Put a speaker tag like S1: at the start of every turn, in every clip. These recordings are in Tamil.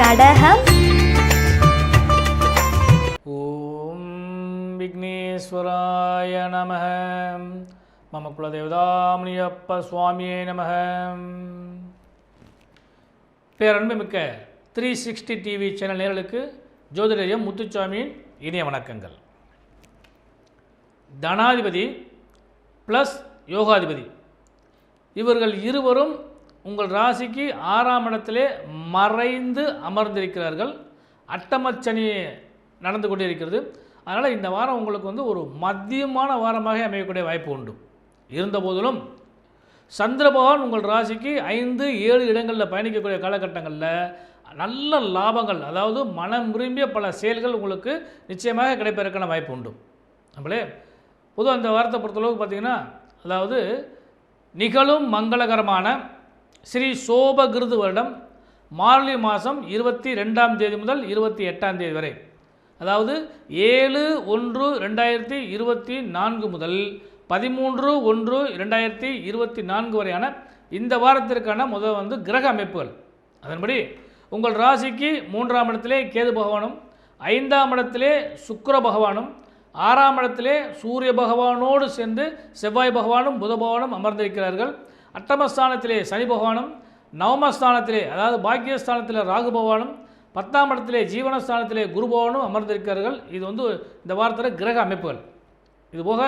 S1: கடகம்.
S2: ஓம் விக்னேஸ்வராய நம மம குலதேவதாமணியப்ப சுவாமியே நம பேரன்புமிக்க த்ரீ சிக்ஸ்டி டிவி சேனல் நேர்களுக்கு ஜோதிடயம் முத்துச்சாமியின் இனிய வணக்கங்கள். தனாதிபதி ப்ளஸ் யோகாதிபதி. இவர்கள் இருவரும் உங்கள் ராசிக்கு ஆறாம் இடத்திலே மறைந்து அமர்ந்திருக்கிறார்கள். அட்டமச்சனி நடந்து கொண்டே இருக்கிறது அதனால் இந்த வாரம் உங்களுக்கு வந்து ஒரு மத்தியமான வாரமாக அமையக்கூடிய வாய்ப்பு உண்டு. இருந்தபோதிலும் சந்திர பகவான் உங்கள் ராசிக்கு ஐந்து ஏழு இடங்களில் பயணிக்கக்கூடிய காலகட்டங்களில் நல்ல லாபங்கள் அதாவது மனம் விரும்பிய பல செயல்கள் உங்களுக்கு நிச்சயமாக கிடைப்பதற்கான வாய்ப்பு உண்டு. நம்மளே பொதுவாக அந்த வாரத்தை பொறுத்தளவுக்கு பார்த்தீங்கன்னா அதாவது நிகழும் மங்களகரமான ஸ்ரீ சோபகிருது வருடம் மார்கழி மாதம் இருபத்தி ரெண்டாம் தேதி முதல் இருபத்தி எட்டாம் தேதி வரை. அதாவது ஏழு ஒன்று ரெண்டாயிரத்தி இருபத்தி நான்கு முதல் பதிமூன்று ஒன்று ரெண்டாயிரத்தி இருபத்தி நான்கு வரையான இந்த வாரத்திற்கான முதல் வந்து கிரக அமைப்புகள். அதன்படி உங்கள் ராசிக்கு மூன்றாம் இடத்திலே கேது பகவானும் ஐந்தாம் இடத்திலே சுக்கர பகவானும் ஆறாம் இடத்திலே சூரிய பகவானோடு சேர்ந்து செவ்வாய் பகவானும் புத பகவானும் அமர்ந்திருக்கிறார்கள். அட்டமஸ்தானத்திலே சனி பகவானும் நவமஸ்தானத்திலே அதாவது பாக்கியஸ்தானத்தில் ராகு பகவானும் பத்தாம் இடத்திலே ஜீவனஸ்தானத்திலே குரு பகவானும் அமர்ந்திருக்கிறார்கள். இது வந்து இந்த வாரத்தில் கிரக அமைப்புகள். இதுபோக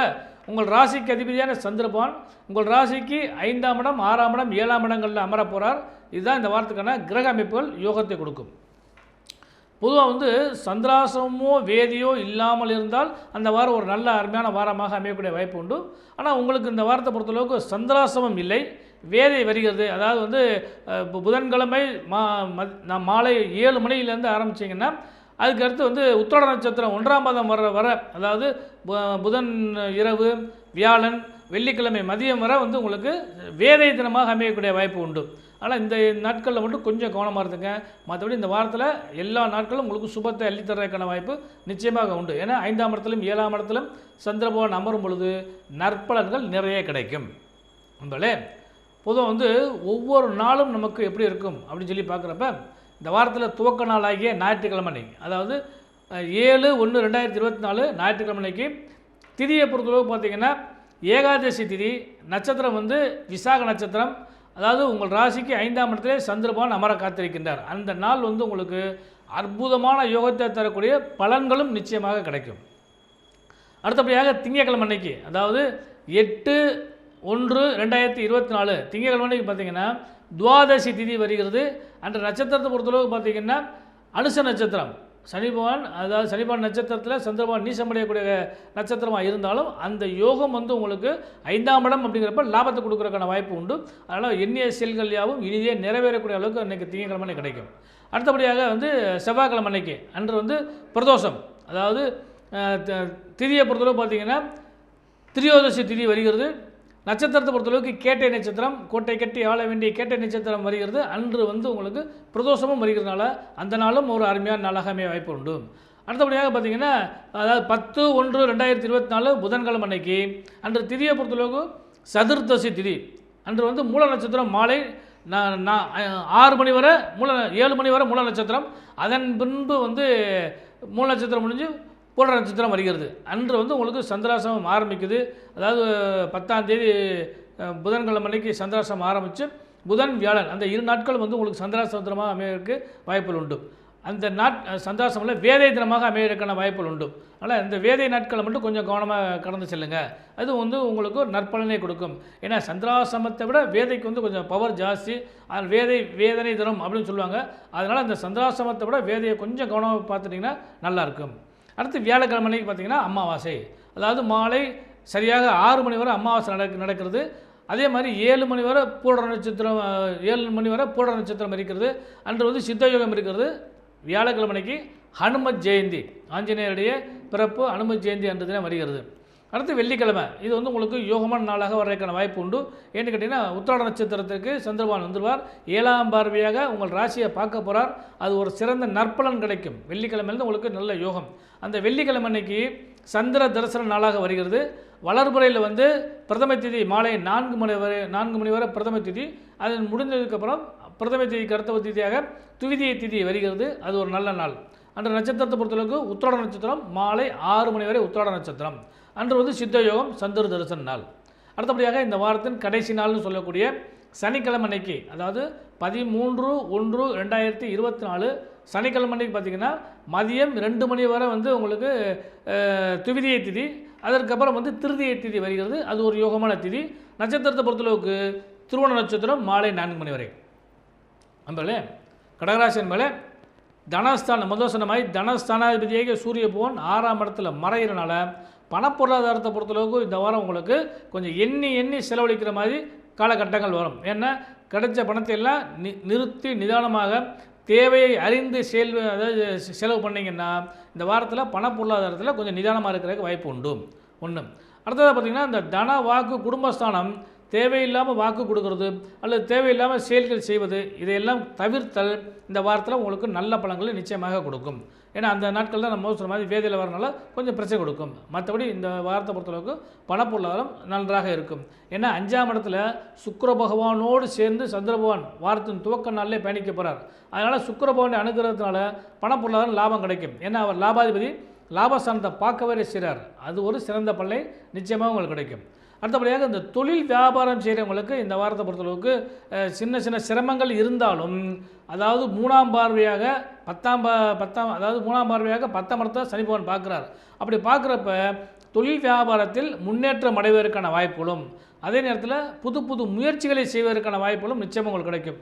S2: உங்கள் ராசிக்கு அதிபதியான சந்திரபவான் உங்கள் ராசிக்கு ஐந்தாம் இடம் ஆறாம் இடம் ஏழாம் இடங்களில் அமரப் போகிறார் இதுதான் இந்த வாரத்துக்கான கிரக அமைப்புகள் யோகத்தை கொடுக்கும். பொதுவாக வந்து சந்திராசமோ வேதியோ இல்லாமல் இருந்தால் அந்த வாரம் ஒரு நல்ல அருமையான வாரமாக அமையக்கூடிய வாய்ப்பு உண்டு. ஆனால் உங்களுக்கு இந்த வாரத்தை பொறுத்தளவுக்கு சந்திராசமம் இல்லை. வேதை வருகிறது. அதாவது வந்து புதன்கிழமை மா நான் மாலை ஏழு மணியிலேருந்து ஆரம்பிச்சிங்கன்னா அதுக்கு அடுத்து வந்து உத்திராட நட்சத்திரம் ஒன்றாம் பாதம் வர வர அதாவது பு- புதன் இரவு வியாழன் வெள்ளிக்கிழமை மதியம் வரை வந்து உங்களுக்கு வேதை தினமாக அமையக்கூடிய வாய்ப்பு உண்டு. ஆனால் இந்த நாட்களில் மட்டும் கொஞ்சம் கவனமாக இருந்துங்க. மற்றபடி இந்த வாரத்தில் எல்லா நாட்களும் உங்களுக்கு சுபத்தை அள்ளித்தரதுக்கான வாய்ப்பு நிச்சயமாக உண்டு. ஏன்னா ஐந்தாம் இடத்திலும் ஏழாம் இடத்திலும் சந்திரபவன் அமரும் பொழுது நற்பலன்கள் நிறைய கிடைக்கும். நண்பர்களே பொதுவாக வந்து ஒவ்வொரு நாளும் நமக்கு எப்படி இருக்கும் அப்படின்னு சொல்லி பார்க்குறப்ப இந்த வாரத்தில் துவக்க நாளாகிய ஞாயிற்றுக்கிழமை அதாவது ஏழு ஒன்று ரெண்டாயிரத்தி இருபத்தி நாலு ஞாயிற்றுக்கிழமை அன்னைக்கு திதியை பொறுத்தளவு பார்த்தீங்கன்னா ஏகாதசி திதி நட்சத்திரம் வந்து விசாக நட்சத்திரம். அதாவது உங்கள் ராசிக்கு ஐந்தாம் இடத்திலே சந்திரபான் அமர காத்திருக்கின்றார். அந்த நாள் வந்து உங்களுக்கு அற்புதமான யோகத்தை தரக்கூடிய பலன்களும் நிச்சயமாக கிடைக்கும். அடுத்தபடியாக திங்கட்கிழமை அன்னைக்கு அதாவது எட்டு ஒன்று ரெண்டாயிரத்தி இருபத்தி நாலு திங்கட்கிழமை அன்னைக்கு பார்த்தீங்கன்னா துவாதசி திதி வருகிறது. அன்ற நட்சத்திரத்தை பொறுத்தளவுக்கு பார்த்தீங்கன்னா அனுச நட்சத்திரம். சனிபவான் அதாவது சனிபவான் நட்சத்திரத்தில் சந்திரபவான் நீசமடையக்கூடிய நட்சத்திரமாக இருந்தாலும் அந்த யோகம் வந்து உங்களுக்கு ஐந்தாம் இடம் அப்படிங்கிறப்ப லாபத்தை கொடுக்குறதுக்கான வாய்ப்பு உண்டு. அதனால் எண்ணிய செயல்கள் யாவும் இனிதே நிறைவேறக்கூடிய அளவுக்கு அன்றைக்கி திங்கக்கிழமை கிடைக்கும். அடுத்தபடியாக வந்து செவ்வாய்க்கிழமை அன்னைக்கு அன்று வந்து பிரதோஷம். அதாவது த- திதியை பொறுத்தளவு பார்த்திங்கன்னா திரியோதசி திதி வருகிறது. நட்சத்திரத்தை பொறுத்தளவுக்கு கேட்டை நட்சத்திரம் கோட்டை கட்டி ஆள வேண்டிய கேட்டை நட்சத்திரம் வருகிறது. அன்று வந்து உங்களுக்கு பிரதோஷமும் வருகிறதுனால அந்த நாளும் ஒரு அருமையான நாளாக அமைய வாய்ப்பு உண்டு. அடுத்தபடியாக பார்த்தீங்கன்னா அதாவது பத்து ஒன்று ரெண்டாயிரத்தி இருபத்தி நாலு புதன்கிழமை அன்னைக்கு அன்று திதியை பொறுத்தளவுக்கு சதுர்தசி திதி. அன்று வந்து மூல நட்சத்திரம் மாலை நான் நான் ஆறு மணி வரை மூல ஏழு மணி வரை மூல நட்சத்திரம். அதன் பின்பு வந்து மூல நட்சத்திரம் முடிஞ்சு பூர நட்சத்திரம் வருகிறது. அன்று வந்து உங்களுக்கு சந்திராசமம் ஆரம்பிக்குது. அதாவது பத்தாம் தேதி புதன்கிழமை அன்னைக்கு சந்திராசம் ஆரம்பித்து புதன் வியாழன் அந்த இரு நாட்கள் வந்து உங்களுக்கு சந்திராசிரமமாக அமையறதுக்கு வாய்ப்புகள் உண்டு. அந்த நாட் சந்திராசிரமில் வேதை தினமாக அமையறதுக்கான வாய்ப்புகள் உண்டு. அதனால் இந்த வேதை நாட்களை மட்டும் கொஞ்சம் கவனமாக கடந்து செல்லுங்க. அது வந்து உங்களுக்கு ஒரு நற்பலனை கொடுக்கும். ஏன்னா சந்திராசிரமத்தை விட வேதைக்கு வந்து கொஞ்சம் பவர் ஜாஸ்தி. அது வேதை வேதனை தினம் அப்படின்னு சொல்லுவாங்க. அதனால் அந்த சந்திராசிரமத்தை விட வேதையை கொஞ்சம் கவனமாக பார்த்துட்டிங்கன்னா நல்லாயிருக்கும் அடுத்து வியாழக்கிழமை அன்னைக்கு பார்த்தீங்கன்னா அமாவாசை. அதாவது மாலை சரியாக ஆறு மணி வரை அமாவாசை நடக்கு நடக்கிறது. அதே மாதிரி ஏழு மணி வரை பூட நட்சத்திரம் ஏழு மணி வரை பூட நட்சத்திரம் இருக்கிறது. அன்று வந்து சித்தயோகம் இருக்கிறது. வியாழக்கிழமை ஹனுமத் ஜெயந்தி ஆஞ்சநேயருடைய பிறப்பு ஹனுமத் ஜெயந்தி அன்று தினம் வருகிறது. அடுத்து வெள்ளிக்கிழமை. இது வந்து உங்களுக்கு யோகமான நாளாக வர்றதுக்கான வாய்ப்பு உண்டு. ஏன்னு கேட்டிங்கன்னா உத்திராட நட்சத்திரத்திற்கு சந்திரபான் வந்துடுவார் ஏழாம் பார்வையாக உங்கள் ராசியை பார்க்க போகிறார் அது ஒரு சிறந்த நற்பலன் கிடைக்கும். வெள்ளிக்கிழமையிலிருந்து உங்களுக்கு நல்ல யோகம். அந்த வெள்ளிக்கிழமை அன்னைக்கு சந்திர தரிசன நாளாக வருகிறது. வளர்புறையில் வந்து பிரதம திதி மாலை நான்கு மணி வரை நான்கு மணி வரை பிரதம திதி. அது முடிஞ்சதுக்கப்புறம் பிரதம திதிக்கு அடுத்த திதியாக துவிதிய திதி வருகிறது. அது ஒரு நல்ல நாள். அன்று நட்சத்திரத்தை பொறுத்தளவுக்கு உத்திராட நட்சத்திரம் மாலை ஆறு மணி வரை உத்திராட நட்சத்திரம். அன்று வந்து சித்த யோகம் சந்திர தரிசன நாள். அடுத்தபடியாக இந்த வாரத்தின் கடைசி நாள்னு சொல்லக்கூடிய சனிக்கிழமை அன்னைக்கு அதாவது பதிமூன்று ஒன்று ரெண்டாயிரத்தி இருபத்தி நாலு சனிக்கிழமை அன்னைக்கு பார்த்தீங்கன்னா மதியம் ரெண்டு மணி வரை வந்து உங்களுக்கு துவிதிய துவிதியை திதி அதற்கப்புறம் வந்து திருதியை திதி வருகிறது. அது ஒரு யோகமான திதி. நட்சத்திரத்தை பொறுத்தளவுக்கு திருவோண நட்சத்திரம் மாலை நான்கு மணி வரை. நம்பளே கடகராசின் மேலே தனஸ்தானம் முதல் சொன்ன மாதிரி தனஸ்தானாதிபதியாக சூரிய பகவான் ஆறாம் இடத்துல மறைகிறனால பணப்பொருளாதாரத்தை பொறுத்தளவுக்கு இந்த வாரம் உங்களுக்கு கொஞ்சம் எண்ணி எண்ணி செலவழிக்கிற மாதிரி காலகட்டங்கள் வரும். ஏன்னா கிடைச்ச பணத்தை எல்லாம் நி நிறுத்தி நிதானமாக தேவையை அறிந்து செயல் அதாவது செலவு பண்ணிங்கன்னா இந்த வாரத்தில் பணப்பொருளாதாரத்தில் கொஞ்சம் நிதானமாக இருக்கிறதுக்கு வாய்ப்பு உண்டு. ஒன்று அடுத்ததாக பார்த்திங்கன்னா இந்த தன வாக்கு குடும்பஸ்தானம் தேவையில்லாமல் வாக்கு கொடுக்கறது அல்லது தேவையில்லாமல் செயல்கள் செய்வது இதையெல்லாம் தவிர்த்தல் இந்த வாரத்தில் உங்களுக்கு நல்ல பழங்களை நிச்சயமாக கொடுக்கும். ஏன்னா அந்த நாட்கள் தான் நம்ம சொன்ன மாதிரி வேதியில் வரனால கொஞ்சம் பிரச்சனை கொடுக்கும். மற்றபடி இந்த வாரத்தை பொறுத்தளவுக்கு பணப்பொருளாதாரம் நன்றாக இருக்கும். ஏன்னா அஞ்சாம் இடத்துல சுக்கர பகவானோடு சேர்ந்து சந்திர பகவான் வாரத்தின் துவக்க நாளிலே பயணிக்க போகிறார் அதனால் சுக்கர பகவானை அனுகிறதுனால பணப்பொருளாதாரம் லாபம் கிடைக்கும். ஏன்னா அவர் லாபாதிபதி லாபஸ்தானத்தை பார்க்கவே செய்கிறார் அது ஒரு சிறந்த பல்லை நிச்சயமாக உங்களுக்கு கிடைக்கும். அடுத்தபடியாக இந்த தொழில் வியாபாரம் செய்கிறவங்களுக்கு இந்த வாரத்தை பொறுத்தளவுக்கு சின்ன சின்ன சிரமங்கள் இருந்தாலும் அதாவது மூணாம் பார்வையாக பத்தாம் பா பத்தாம் அதாவது மூணாம் பார்வையாக பத்தாம் இடத்தை சனி பகவான் பார்க்குறார். அப்படி பார்க்குறப்ப தொழில் வியாபாரத்தில் முன்னேற்றம் அடைவதற்கான வாய்ப்புகளும் அதே நேரத்தில் புது புது முயற்சிகளை செய்வதற்கான வாய்ப்புகளும் நிச்சயம் உங்களுக்கு கிடைக்கும்.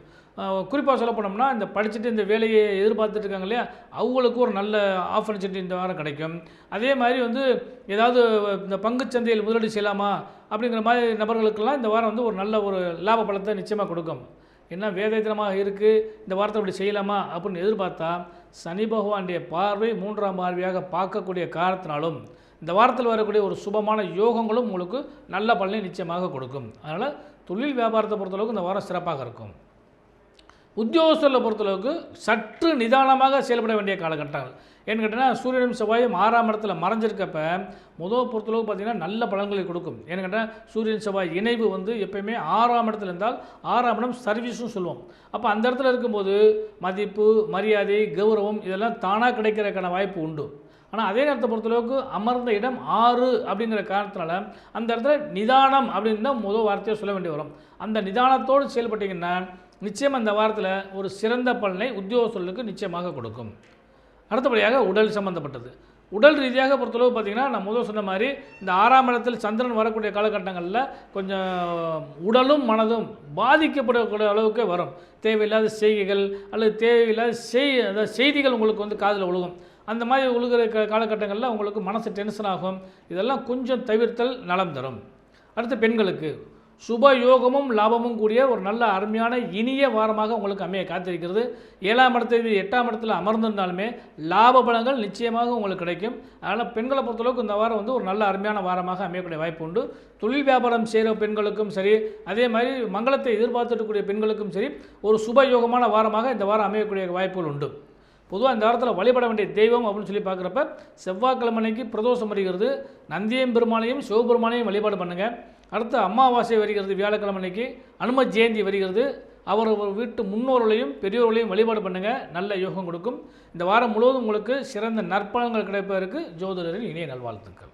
S2: குறிப்பாக சொல்ல போனோம்னா இந்த படிச்சுட்டு இந்த வேலையை எதிர்பார்த்துட்டு இருக்காங்க இல்லையா அவங்களுக்கு ஒரு நல்ல ஆப்பர்ச்சுனிட்டி இந்த வாரம் கிடைக்கும். அதே மாதிரி வந்து ஏதாவது இந்த பங்குச்சந்தையில் முதலீடு செய்யலாமா அப்படிங்கிற மாதிரி நபர்களுக்கெல்லாம் இந்த வாரம் வந்து ஒரு நல்ல ஒரு லாப பலத்தை நிச்சயமாக கொடுக்கும். என்ன வேதத்தினமாக இருக்குது இந்த வாரத்தை இப்படி செய்யலாமா? அப்படின்னு எதிர்பார்த்தா சனி பகவானுடைய பார்வை மூன்றாம் பார்வையாக பார்க்கக்கூடிய காரணத்தினாலும் இந்த வாரத்தில் வரக்கூடிய ஒரு சுபமான யோகங்களும் உங்களுக்கு நல்ல பலனை நிச்சயமாக கொடுக்கும். அதனால் தொழில் வியாபாரத்தை பொறுத்தளவுக்கு இந்த வாரம் சிறப்பாக இருக்கும். உத்தியோகஸ்தர்களை பொறுத்தளவுக்கு சற்று நிதானமாக செயல்பட வேண்டிய காலகட்டங்கள் ஏன்னு கேட்டால் சூரியனும் செவ்வாயும் ஆறாம் இடத்துல மறைஞ்சிருக்கப்ப முதல் பொறுத்தளவுக்கு பார்த்தீங்கன்னா நல்ல பலன்களை கொடுக்கும். ஏன்னு கேட்டால் சூரியன் செவ்வாய் இணைவு வந்து எப்பயுமே ஆறாம் இடத்துல இருந்தால் ஆறாம் இடம் சர்வீஸும் சொல்லுவோம். அப்போ அந்த இடத்துல இருக்கும்போது மதிப்பு மரியாதை கௌரவம் இதெல்லாம் தானாக கிடைக்கிறதுக்கான வாய்ப்பு உண்டு. ஆனால் அதே நேரத்தை பொறுத்தளவுக்கு அமர்ந்த இடம் ஆறு அப்படிங்கிற காரணத்தினால அந்த இடத்துல நிதானம் அப்படின்னு தான் முதல் வார்த்தையை சொல்ல வேண்டி வரும். அந்த நிதானத்தோடு செயல்பட்டீங்கன்னா நிச்சயம் அந்த வாரத்தில் ஒரு சிறந்த பலனை உத்தியோகஸ்தர்களுக்கு நிச்சயமாக கொடுக்கும். அடுத்தபடியாக உடல் சம்பந்தப்பட்டது. உடல் ரீதியாக பொறுத்தளவு பார்த்திங்கன்னா நான் முதல் சொன்ன மாதிரி இந்த ஆறாம் இடத்தில் சந்திரன் வரக்கூடிய காலகட்டங்களில் கொஞ்சம் உடலும் மனதும் பாதிக்கப்படக்கூடிய அளவுக்கு வரும். தேவையில்லாத செய்கைகள் அல்லது தேவையில்லாத செய் அதாவது செய்திகள் உங்களுக்கு வந்து காதில் ஒழுகும். அந்த மாதிரி ஒழுகிற க காலகட்டங்களில் உங்களுக்கு மனசு டென்ஷன் ஆகும். இதெல்லாம் கொஞ்சம் தவிர்த்தல் நலம் தரும். அடுத்து பெண்களுக்கு. சுப யோகமும் லாபமும் கூடிய ஒரு நல்ல அருமையான இனிய வாரமாக உங்களுக்கு அமைய காத்திருக்கிறது. ஏழாம் இடத்துல எட்டாம் இடத்துல அமர்ந்திருந்தாலுமே லாப பலங்கள் நிச்சயமாக உங்களுக்கு கிடைக்கும். அதனால் பெண்களை பொறுத்தளவுக்கு இந்த வாரம் வந்து ஒரு நல்ல அருமையான வாரமாக அமையக்கூடிய வாய்ப்பு உண்டு. தொழில் வியாபாரம் செய்கிற பெண்களுக்கும் சரி அதே மாதிரி மங்களத்தை எதிர்பார்த்துக்கூடிய பெண்களுக்கும் சரி ஒரு சுப யோகமான வாரமாக இந்த வாரம் அமையக்கூடிய வாய்ப்புகள் உண்டு. பொதுவாக இந்த வாரத்தில் வழிபட வேண்டிய தெய்வம் அப்படின்னு சொல்லி பார்க்குறப்ப செவ்வாய்க்கிழமை அன்னைக்கு பிரதோஷம் வருகிறது. நந்தியம் பெருமானையும் சிவபெருமானையும் வழிபாடு பண்ணுங்கள் அடுத்து அமாவாசை வருகிறது வியாழக்கிழமை அன்னைக்கு. அனும ஜெயந்தி வருகிறது. அவர் ஒரு வீட்டு முன்னோர்களையும் பெரியோர்களையும் வழிபாடு பண்ணுங்கள் நல்ல யோகம் கொடுக்கும். இந்த வாரம் முழுவதும் உங்களுக்கு சிறந்த நற்பலன்கள் கிடைப்பதற்கு ஜோதிடரின் இனிய நல்வாழ்த்துக்கள்.